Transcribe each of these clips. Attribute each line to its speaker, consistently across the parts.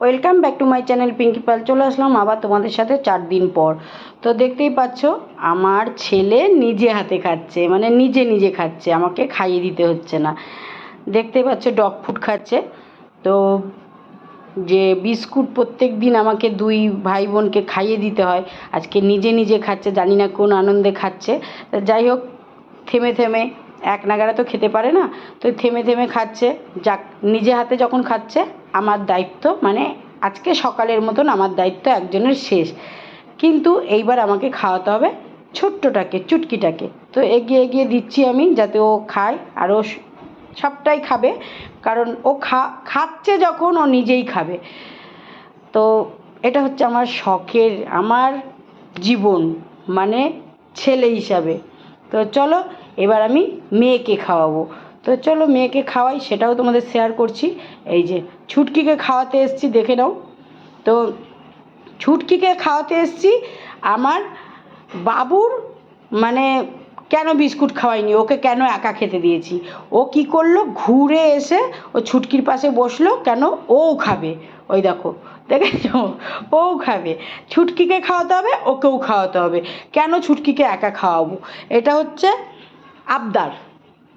Speaker 1: Welcome back to my channel Pinki Pal চলে আসলাম আবার তোমাদের সাথে চার দিন পর। তো দেখতেই পাচ্ছ, আমার ছেলে নিজে হাতে খাচ্ছে মানে নিজে নিজে খাচ্ছে, আমাকে খাইয়ে দিতে হচ্ছে না। দেখতেই পাচ্ছ ডগ ফুড খাচ্ছে। তো যে বিস্কুট প্রত্যেক দিন আমাকে দুই ভাই বোনকে খাইয়ে দিতে হয়, আজকে নিজে নিজে খাচ্ছে, জানি না কোন আনন্দে খাচ্ছে। যাই হোক, থেমে থেমে এক নাগারে তো খেতে পারে না। তো থেমে থেমে খাচ্ছে। যাক, নিজে হাতে যখন খাচ্ছে, আমার দায়িত্ব মানে আজকে সকালের মতন আমার দায়িত্ব একজনের শেষ। কিন্তু এইবার আমাকে খাওয়াতে হবে ছোট্টটাকে, চুটকিটাকে। তো এগিয়ে এগিয়ে দিচ্ছি আমি যাতে ও খায় আর ও সবটাই খাবে। কারণ ও খা, খাচ্ছে যখন ও নিজেই খাবে। তো এটা হচ্ছে আমার শখের, আমার জীবন মানে ছেলে হিসাবে। তো চলো, এবার আমি মেয়েকে খাওয়াবো। তো চলো, মেয়েকে খাওয়াই, সেটাও তোমাদের শেয়ার করছি। এই যে, ছুটকিকে খাওয়াতে এসছি, দেখে নাও। তো ছুটকিকে খাওয়াতে এসেছি, আমার বাবুর মানে কেন বিস্কুট খাওয়াইনি? ওকে কেন একা খেতে দিয়েছি? ও কি করল? ঘুরে এসে ও ছুটকির পাশে বসল, কেন ও খাবে। ওই দেখো দেখেছ? ওও খাবে। ছুটকিকে খাওয়াতে হবে, ওকেও খাওয়াতে হবে। কেন ছুটকিকে একা খাওয়াবো? এটা হচ্ছে আবদার।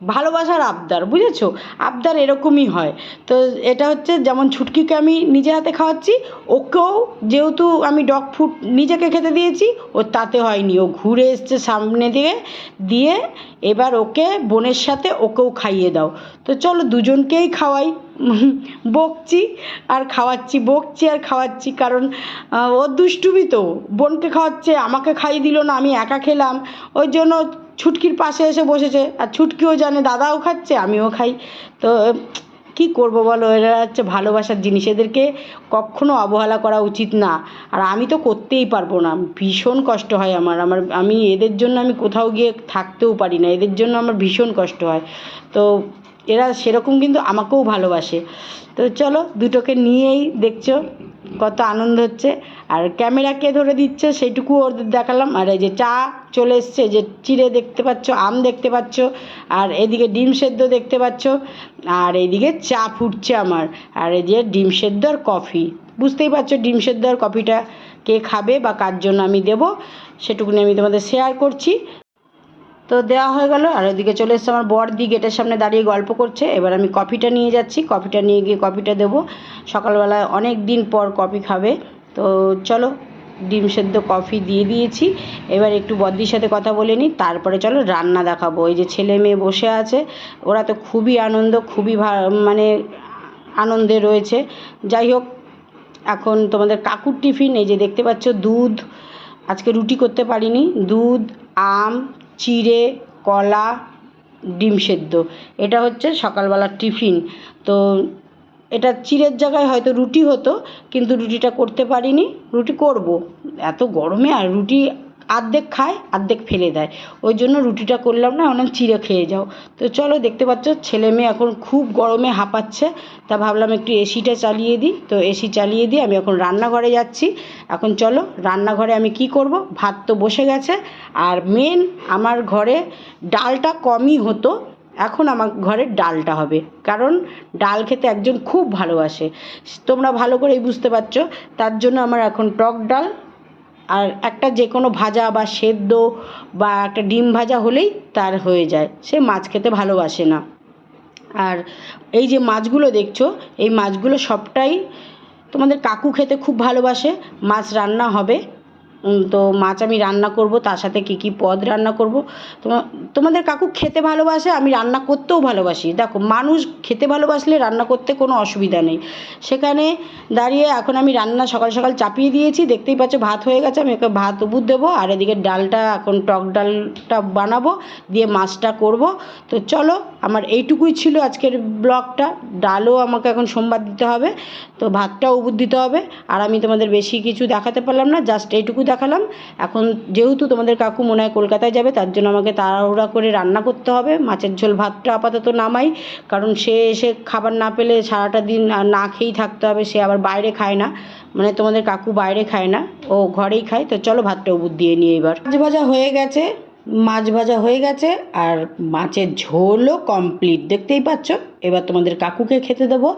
Speaker 1: ভালোবাসার আবদার, বুঝেছ? আবদার এরকমই হয়। তো এটা হচ্ছে যেমন ছুটকিকে আমি নিজে হাতে খাওয়াচ্ছি, ওকেও যেহেতু আমি ডগ ফুড নিজেকে খেতে দিয়েছি, ও তাতে হয়নি। ও ঘুরে এসছে সামনে দিয়ে দিয়ে এবার ওকে বোনের সাথে ওকেও খাইয়ে দাও। তো চলো দুজনকেই খাওয়াই। বকছি আর খাওয়াচ্ছি বকছি আর খাওয়াচ্ছি, কারণ ও দুষ্টুমি তো। বোনকে খাওয়াচ্ছে, আমাকে খাইয়ে দিল না, আমি একা খেলাম। ওই জন্য ছুটকির পাশে এসে বসেছে। আর ছুটকিও জানে, দাদাও খাচ্ছে, আমিও খাই। তো, কি করব বলো? এরা হচ্ছে ভালোবাসার জিনিস। এদেরকে কখনো অবহেলা করা উচিত না। আর আমি তো করতেই পারব না। ভীষণ কষ্ট হয় আমার। আমার, আমি এদের জন্য আমি কোথাও গিয়ে থাকতেও পারি না। এদের জন্য আমার ভীষণ কষ্ট হয়। তো এরা সেরকম কিন্তু আমাকেও ভালোবাসে। তো চলো দুটোকে নিয়েই দেখছ কত আনন্দ হচ্ছে। আর ক্যামেরা কে ধরে দিচ্ছে সেইটুকু ওদের দেখালাম। আর এই যে চা চলে এসছে যে চিড়ে দেখতে পাচ্ছ, আম দেখতে পাচ্ছ, আর এদিকে ডিম সেদ্ধ দেখতে পাচ্ছ, আর এইদিকে চা ফুটছে আমার। আর এই যে ডিম সেদ্ধ আর কফি। বুঝতেই পারছ ডিম সেদ্ধ আর কফিটা কে খাবে বা কার জন্য আমি দেবো, সেটুকুনি আমি তোমাদের শেয়ার করছি। তো দেওয়া হয়ে গেল, আর ওদিকে চলে এসছে আমার বড়দি, গেটের সামনে দাঁড়িয়ে গল্প করছে। এবার আমি কফিটা নিয়ে যাচ্ছি, কফিটা নিয়ে গিয়ে কফিটা দেবো। সকালবেলায় অনেক দিন পর কফি খাবে। তো চলো, ডিম সেদ্ধ কফি দিয়ে দিয়েছি। এবার একটু বদ্দির সাথে কথা বলে নিই, তারপরে চলো রান্না দেখাবো। এই যে ছেলে মেয়ে বসে আছে, ওরা তো খুবই আনন্দ, খুবই মানে আনন্দে রয়েছে। যাই হোক, এখন তোমাদের কাকুর টিফিন, এই যে দেখতে পাচ্ছ দুধ। আজকে রুটি করতে পারিনি, দুধ, আম চিড়ে, কলা, ডিম সেদ্ধ। এটা হচ্ছে সকালবেলার টিফিন। তো এটা চিড়ের জায়গায় হয়তো রুটি হতো, কিন্তু রুটিটা করতে পারিনি। রুটি করব। এত গরমে আর রুটি আর্ধেক খায়, আর্ধেক ফেলে দেয়। ওই জন্য রুটিটা করলাম না, অনেক চিড়ে খেয়ে যাও। তো চলো, দেখতে পাচ্ছ, ছেলে মেয়ে এখন খুব গরমে হাঁপাচ্ছে। তা ভাবলাম একটু এসিটা চালিয়ে দিই। তো এসি চালিয়ে দিয়ে আমি এখন রান্নাঘরে যাচ্ছি। এখন চলো, রান্নাঘরে আমি কি করব? ভাত তো বসে গেছে। আর মেন আমার ঘরে ডালটা কমই হতো। এখন আমার ঘরে ডালটা হবে। কারণ ডাল খেতে একজন খুব ভালোবাসে। তোমরা ভালো করেই বুঝতে পারছ। তার জন্য আমার এখন টক ডাল আর একটা যে কোনো ভাজা বা সেদ্ধ বা একটা ডিম ভাজা হলেই তার হয়ে যায়। সে মাছ খেতে ভালোবাসে না। আর এই যে মাছগুলো দেখছ, এই মাছগুলো সবটাই তোমাদের কাকু খেতে খুব ভালোবাসে, মাছ রান্না হবে। তো মাছ আমি রান্না করব, তার সাথে কী কী পদ রান্না করব। তোমা- তোমাদের কাকু খেতে ভালোবাসে, আমি রান্না করতেও ভালোবাসি। দেখো, মানুষ খেতে ভালোবাসলে রান্না করতে কোনো অসুবিধা নেই। সেখানে দাঁড়িয়ে এখন আমি রান্না সকাল সকাল চাপিয়ে দিয়েছি, দেখতেই পাচ্ছ ভাত হয়ে গেছে, আমি ওকে ভাত উবুর দেবো, আর এদিকে ডালটা, এখন টক ডালটা বানাবো, দিয়ে মাছটা করব। তো চলো আমার এইটুকুই ছিল আজকের ব্লগটা। ডালও আমাকে এখন সোমবার দিতে হবে, তো ভাতটাও উবুর দিতে হবে। আর আমি তোমাদের বেশি কিছু দেখাতে পারলাম না, জাস্ট এইটুকু দেখালাম। এখন যেহেতু তোমাদের কাকু মনে হয় কলকাতায় যাবে, তার জন্য আমাকে তাড়াহুড়া করে রান্না করতে হবে। মাছের ঝোল ভাতটা আপাতত নামাই, কারণ সে এসে খাবার না পেলে সারাটা দিন না খেয়েই থাকতে হবে, সে আবার বাইরে খায় না। মানে তোমাদের কাকু বাইরে খায় না, ও ঘরেই খায়। তো চলো ভাতটা উবুর দিয়ে নিয়ে এবার। ভাজা হয়ে গেছে। মাছ ভাজা হয়ে গেছে আর মাছের ঝোলও কমপ্লিট দেখতেই পাচ্ছ? এবার তোমাদের কাকুকে খেতে দেবো।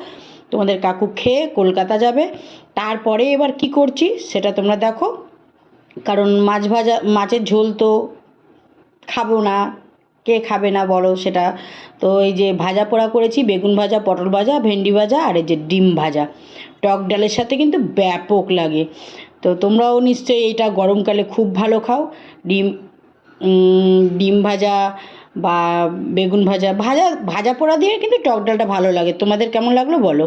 Speaker 1: তোমাদের কাকু খেয়ে কলকাতা যাবে। তারপরে এবার কি করছি সেটা তোমরা দেখো। কারণ মাছ ভাজা, মাছের ঝোল তো খাব না। কে খাবে না বলো সেটা। তো এই যে ভাজা পোড়া করেছি, বেগুন ভাজা, পটল ভাজা, ভেন্ডি ভাজা আর এই যে ডিম ভাজা। টক ডালের সাথে কিন্তু ব্যাপক লাগে। তো তোমরাও নিশ্চয়ই এইটা গরমকালে খুব ভালো খাও। ডিম ডিম ভাজা বা বেগুন ভাজা ভাজা ভাজা পোড়া দিয়ে কিন্তু টক ডালটা ভালো লাগে। তোমাদের কেমন লাগল বলো?